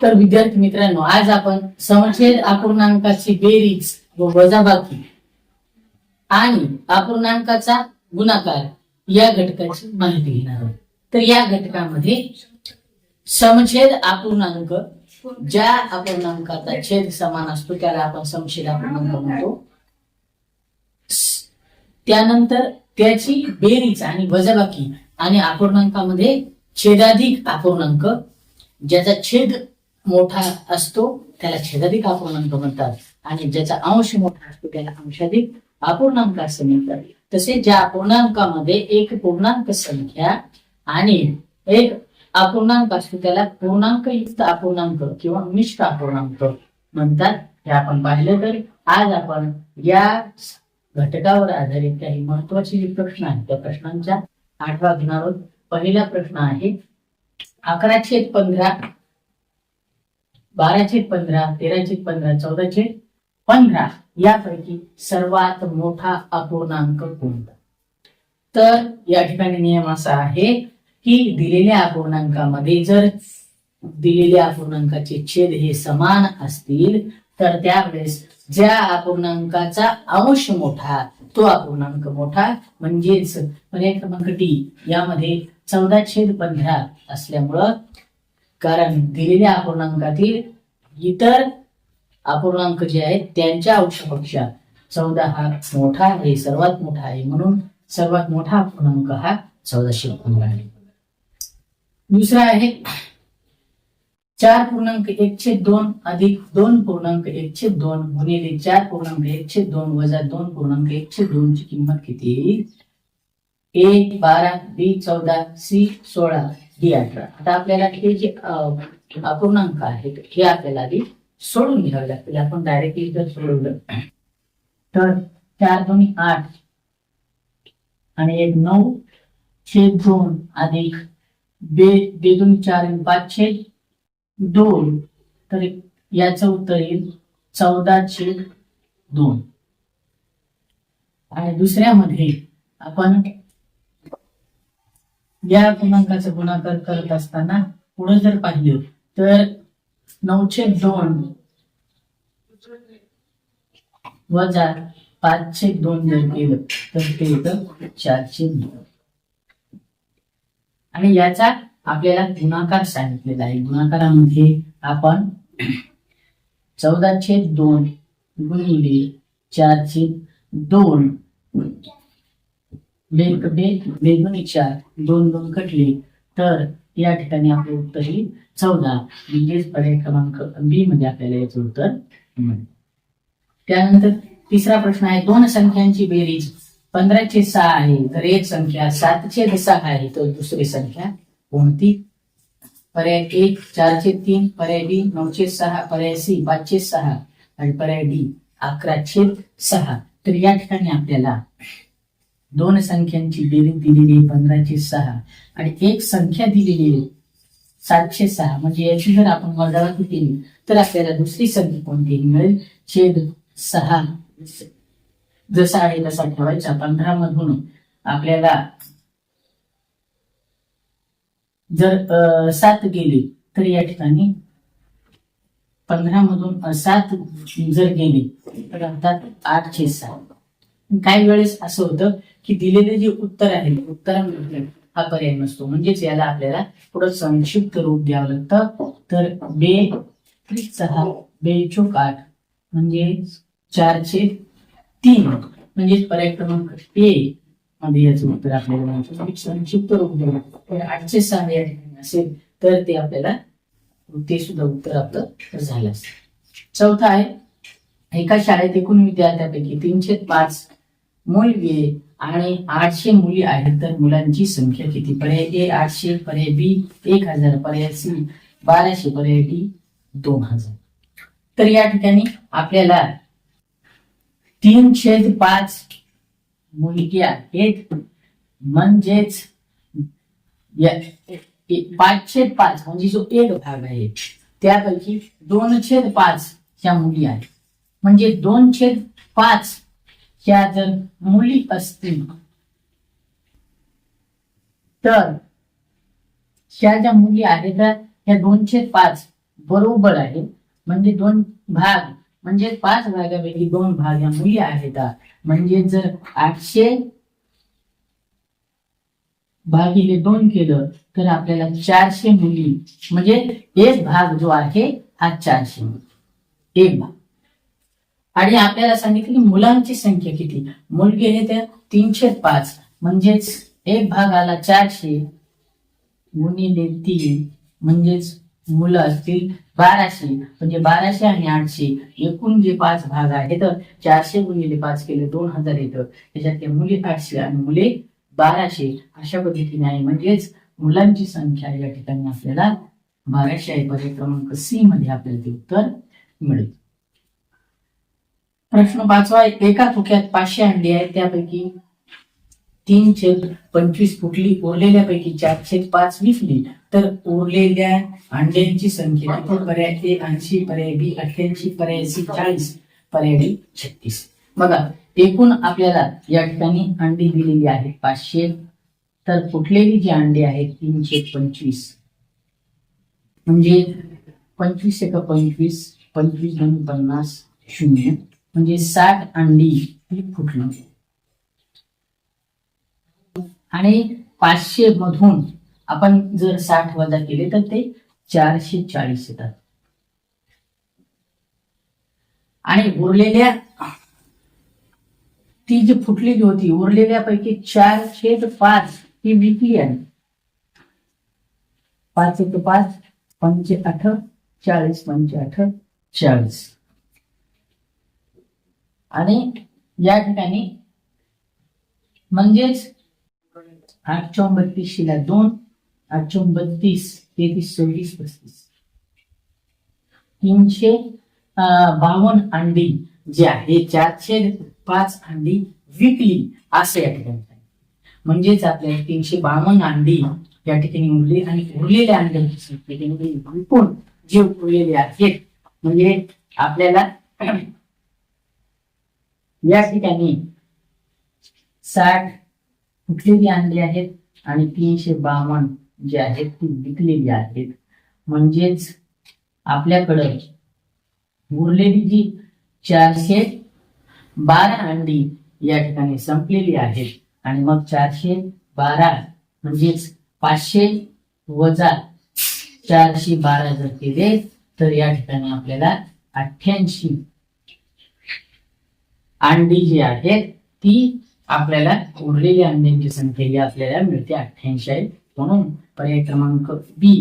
तर विद्यार्थी मित्रांनो आज आपण समछेद अपूर्णांकाची बेरीज व वजाबाकी आणि अपूर्णांकाचा गुणाकार या घटकाची माहिती घेणार आहोत. तर या घटकामध्ये समछेद अपूर्णांक ज्या अपूर्णांकाचा छेद समान असतो त्याला आपण समछेद अपूर्णांक म्हणतो. त्यानंतर त्याची बेरीज आणि वजाबाकी आणि अपूर्णांकामध्ये छेदाधिक अपूर्णांक ज्याचा छेद मोठा असतो त्याला छेदाधिक अपूर्णांक म्हणतात. आणि ज्याचा अंश मोठा असतो त्याला अंशाधिक अपूर्णांक असं म्हणतात. तसे ज्या अपूर्णांकामध्ये एक पूर्णांक संख्या आणि एक अपूर्णांक असतो त्याला पूर्णांकयुक्त अपूर्णांक किंवा मिश्र अपूर्णांक म्हणतात. हे आपण पाहिलं तर आज आपण या घटकावर आधारित काही महत्त्वाचे जे प्रश्न आहेत त्या प्रश्नांचा आठवा घेणार आहोत. पहिला प्रश्न आहे अकरा छेद पंधरा बारा छेद पंधरा तेरा छेद पंधरा चौदा छेद पंधरा यापैकी सर्वात मोठा अपूर्णांक कोणता? तर या ठिकाणी नियम असा आहे की दिलेल्या अपूर्णांकामध्ये जर दिलेल्या अपूर्णांकाचे छेद हे समान असतील तर त्यावेळेस ज्या अपूर्णांकाचा अंश मोठा तो अपूर्णांक मोठा म्हणजेच पर्याय क्रमांक डी यामध्ये चौदा छेद पंधरा असल्यामुळं कारण दिलेल्या अपूर्णांकातील इतर अपूर्णांक जे आहेत त्यांच्या अंशपेक्षा चौदा हा मोठा आहे सर्वात मोठा आहे. म्हणून सर्वात मोठा अपूर्णांक हा चौदाशे पंधरा आहे. दुसरा आहे चार पूर्णांक एकशे दोन अधिक दोन पूर्णांक एकशे दोन गुणिले चार पूर्णांक एकशे दोन वजा दोन पूर्णांक एकशे दोन ची किंमत किती? येईल ए बारा बी चौदा सी सोळा डी अठरा. आता आपल्याला हे जे अपूर्णांक आहेत हे आपल्याला आधी सोडून घ्यावे लागतील. आपण डायरेक्टली जर सोडवलं. तर चार दोन्ही आठ. आणि एक नऊ. छेद दोन अधिक बे बे दोन चार आणि पाच छेद दोन. तर याचं उत्तर येईल चौदा छेद दोन. आणि दुसऱ्यामध्ये आपण या गुणांकाचा गुणाकार करत असताना पुढे जर पाहिलं तर नऊशे दोन वजा पाचशे दोन जर केलं तर ते येतं चारशे दोन. आणि याचा आपल्याला गुणाकार सांगितलेला आहे. गुणाकारामध्ये आपण चौदाशे दोन गुणिले चारशे दोन बे बे बेगुणी चार दोन दोन कटले तर या ठिकाणी आपले उत्तर येईल चौदा. म्हणजेच पर्याय क्रमांक बी मध्ये आपल्याला याचं उत्तर त्यानंतर तिसरा प्रश्न आहे दोन संख्यांची बेरीज पंधराचे सहा आहे तर एक संख्या सातशे सहा आहे तर दुसरी संख्या कोणती? पर्याय एक चारशे तीन पर्याय बी नऊशे सहा पर्याय सी पाचशे सहा आणि पर्याय डी अकराशे सहा. तर या ठिकाणी आपल्याला दोन संख्यांची बेरीज दिलेली आहे पंधराशे सहा. आणि एक संख्या दिलेली आहे सातशे सहा. म्हणजे याची जर आपण वजाबाकी केली तर आपल्याला दुसरी संख्या कोणती मिळेल? छेद सहा. जसा आहे तसा ठेवायचा. पंधरा मधून आपल्याला जर अं, सात गेले तर या ठिकाणी पंधरा मधून सात जर गेले तर राहतात आठशे सहा. काही वेळेस असं होतं की दिलेले जे उत्तर आहे उत्तरामध्ये हा पर्याय नसतो. म्हणजेच याला आपल्याला पुढं संक्षिप्त रूप द्यावं लागतं. तर बे सहा बे चोक आठ म्हणजे चारशे तीन म्हणजेच पर्याय क्रमांक ए मध्ये याचं उत्तर आपल्याला संक्षिप्त रूप द्यावं तर आठशे सहा या ठिकाणी असेल तर ते आपल्याला ते सुद्धा उत्तर आपलं झालं चौथा आहे एका शाळेत एकूण विद्यार्थ्यापैकी तीनशे पाच मुलगे आणि आठशे मुली आहेत तर मुलांची संख्या किती? पर्याय ए आठशे पर्याय बी एक हजार पर्याय सी बाराशे पर्याय डी दोन हजार. तर या ठिकाणी आपल्याला तीन छेद पाच मुलगी आहेत. म्हणजेच या- पाच छेद पाच म्हणजे जो एक भाग आहे त्यापैकी दोन छेद पाच ह्या मुली आहेत. म्हणजे दोन छेद पाच त्या जर मुली असतील तर ह्या ज्या मुली आहेत ह्या दोनशे पाच बरोबर आहे म्हणजे दोन भाग म्हणजे पाच भागापैकी दोन भाग या मुली आहेत. म्हणजे जर आठशे भागिले दोन केलं तर आपल्याला चारशे मुली म्हणजे एक भाग जो आहे हा चारशे मुली. एक भाग. आणि आपल्याला सांगितलं की मुलांची संख्या किती? मुलगी आहे त्या तीनशे पाच. म्हणजेच एक भाग आला चारशे गुणिले तीन. म्हणजेच मुलं असतील बाराशे. म्हणजे बाराशे आणि आठशे. एकूण जे पाच भाग आहेत चारशे गुणिले पाच केले दोन हजार येतं त्याच्यातले मुली आठशे आणि मुले बाराशे. अशा पद्धतीने आहे. म्हणजेच मुलांची संख्या या ठिकाणी आपल्याला बाराशे आहे. पर्याय क्रमांक सी मध्ये आपल्याला ते उत्तर मिळेल. प्रश्न पाचवा एका खोक्यात पाचशे अंडी आहेत त्यापैकी तीन छेद पंचवीस फुटली उरलेल्यापैकी चार छेद पाच विकली तर उरलेल्या अंड्यांची संख्या पर्याय ए ऐंशी पर्याय बी अठ्ठ्याऐंशी पर्याय सी चाळीस पर्याय डी छत्तीस. बघा एकूण आपल्याला या ठिकाणी अंडी दिलेली आहेत पाचशे. तर फुटलेली जी अंडी आहेत तीनशे पंचवीस. म्हणजे पंचवीस एका पंचवीस पंचवीस दोन पन्नास शून्य. म्हणजे साठ अंडी ही फुटली. आणि पाचशे मधून आपण जर साठ वजा केले तर ते चारशे चाळीस येतात. आणि उरलेल्या ती जी फुटलेली होती उरलेल्यापैकी चारशे पाच ही विकली आहे. पाच एक पाच पंचे आठ चाळीस पंचे आठ चाळीस. आणि या ठिकाणी म्हणजेच आठ बत्तीस शिला दोन आठ चौबत्तीस तेहतीस सव्वीस पस्तीस. तीनशे बावन बावन्न अंडी जे आहे चारशे पाच अंडी विकली असं या ठिकाणी म्हणजेच आपल्याला तीनशे बावन्न अंडी या ठिकाणी उरली आणि उरलेल्या अंड्यांची संख्या विकून जे उरलेले आहेत म्हणजे आपल्याला या ठिकाणी साठ फुटलेली अंडी आहेत आणि तीनशे बावन्न जे आहेत ती विकलेली आहेत. म्हणजेच आपल्याकडं उरलेली जी चारशे बारा अंडी या ठिकाणी संपलेली आहेत. आणि मग चारशे बारा म्हणजेच पाचशे वजा चारशे बारा जर केले तर या ठिकाणी आपल्याला अठ्ठ्याऐंशी अंडी जी आहेत ती आपल्याला उरलेली अंड्यांची संख्या ही आपल्याला मिळते अठ्ठ्याऐंशी. आहे म्हणून पर्याय क्रमांक बी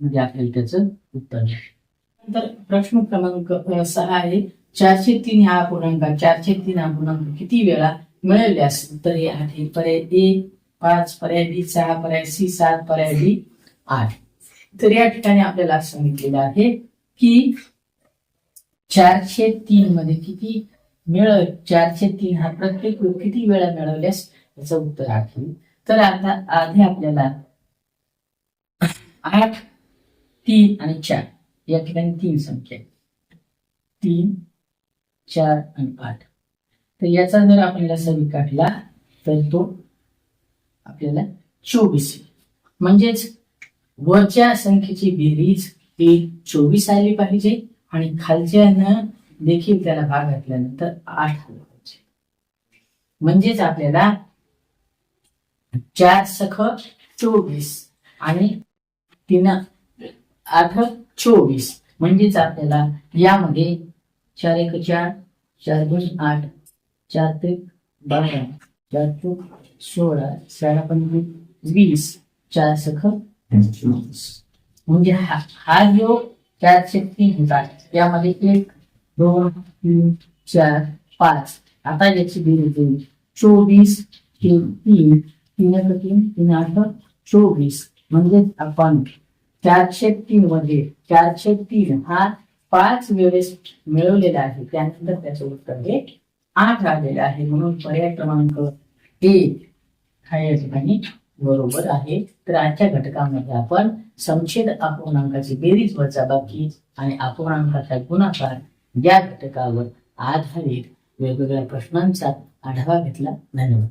मध्ये आपल्याला त्याचं उत्तर नंतर प्रश्न क्रमांक सहा आहे. चारशे तीन हा पूर्णांक चारशे तीन हा पूर्णांक किती वेळा मिळवल्यास तर हे आहे. पर्याय ए पाच. पर्याय बी सहा. पर्याय सी सात. पर्याय डी आठ. तर या ठिकाणी आपल्याला सांगितलेलं आहे की चारशे तीन मध्ये किती मिळव चारशे तीन. हा प्रत्येक वेळी किती वेळा मिळवल्यास याचं उत्तर आहे. तर आता आधी आपल्याला आठ तीन आणि चार. या ठिकाणी तीन संख्या तीन चार आणि आठ. तर याचा जर आपल्याला सवी काढला तर तो आपल्याला चोवीस म्हणजेच वरच्या संख्येची बेरीज ही चोवीस आली पाहिजे आणि खालच्यानं देखील त्याला भाग घातल्यानंतर आठ आलं पाहिजे म्हणजेच आपल्याला चार सख चोवीस आणि तीन आठ चोवीस. म्हणजेच आपल्याला यामध्ये चार एक चार चार दोन आठ चार ते बारा चार तो सोळा चार पंचवीस वीस चार सख चोवीस. म्हणजे हा हा जो चारशे तीन होता यामध्ये एक दोन तीन चार पाच. आता याची बेरीज येईल चोवीस तीन तीन. तीन तीन तीन आठ चोवीस. म्हणजेच आपण चारशे तीन मध्ये चारशे तीन हा पाच वेळेस मिळवलेला आहे. त्यानंतर त्याचं उत्तर हे आठ आलेलं आहे. म्हणून पर्याय क्रमांक एक हा या ठिकाणी बरोबर आहे. तर आजच्या घटकामध्ये आपण संच्छेद अपूर्णांकाची बेरीज वजाबाकी आणि अपूर्णांकाचा गुणाकार या घटकावर आधारित वेगवेगळ्या प्रश्नांचा आढावा घेतला. धन्यवाद.